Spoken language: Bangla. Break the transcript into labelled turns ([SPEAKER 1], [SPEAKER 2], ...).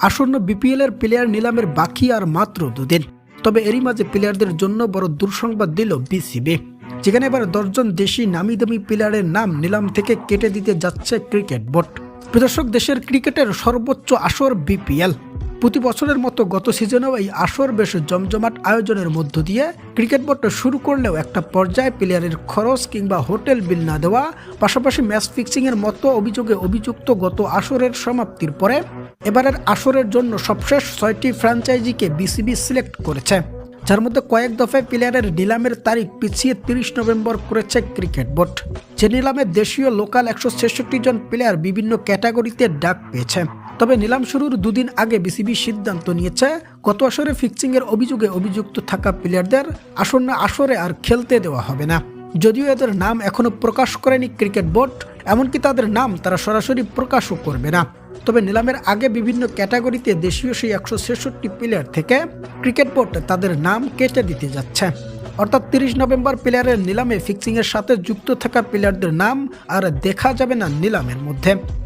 [SPEAKER 1] আসন্ন বিপিএল এর প্লেয়ার নিলামের বাকি আর মাত্র দুদিন। তবে এরই মাঝে প্লেয়ারদের জন্য বড় দুঃসংবাদ দিল বিসিবি যেখানে এবার দশজন দেশি নামি দামি প্লেয়ারের নাম নিলাম থেকে কেটে দিতে যাচ্ছে ক্রিকেট বোর্ড। প্রদর্শক দেশের ক্রিকেটের সর্বোচ্চ আসর বিপিএল প্রতি বছরের মতো গত সিজনেও এই আসর বেশ জমজমাট আয়োজনের মধ্য দিয়ে ক্রিকেট বোর্ড শুরু করলেও একটা পর্যায়ে প্লেয়ারের খরচ কিংবা হোটেল বিল না দেওয়া, পাশাপাশি ম্যাচ ফিক্সিংয়ের মতো অভিযোগে অভিযুক্ত গত আসরের সমাপ্তির পরে এবারের আসরের জন্য সবশেষ ছয়টি ফ্র্যাঞ্চাইজিকে বিসিবি সিলেক্ট করেছে, যার মধ্যে কয়েক দফায় প্লেয়ারের নিলামের তারিখ পিছিয়ে তিরিশ নভেম্বর করেছে ক্রিকেট বোর্ড। যে নিলামে দেশীয় লোকাল একশো ছেষট্টি জন প্লেয়ার বিভিন্ন ক্যাটাগরিতে ডাক পেয়েছে। তবে নিলাম শুরুর দুদিন আগে বিসিবি সিদ্ধান্ত নিয়েছে, গত আসরে ফিক্সিংয়ের অভিযোগে অভিযুক্ত থাকা প্লেয়ারদের আসন্ন আসরে আর খেলতে দেওয়া হবে না। যদিও এদের নাম এখনও প্রকাশ করেনি ক্রিকেট বোর্ড এমনকি তাদের নাম তারা সরাসরি প্রকাশও করবে না। তবে নিলামের আগে বিভিন্ন ক্যাটাগরিতে দেশীয় সেই একশো ছেষট্টি প্লেয়ার থেকে ক্রিকেট বোর্ড তাদের নাম কেটে দিতে যাচ্ছে। অর্থাৎ তিরিশ নভেম্বর প্লেয়ারের নিলামে ফিক্সিংয়ের সাথে যুক্ত থাকা প্লেয়ারদের নাম আর দেখা যাবে না নিলামের মধ্যে।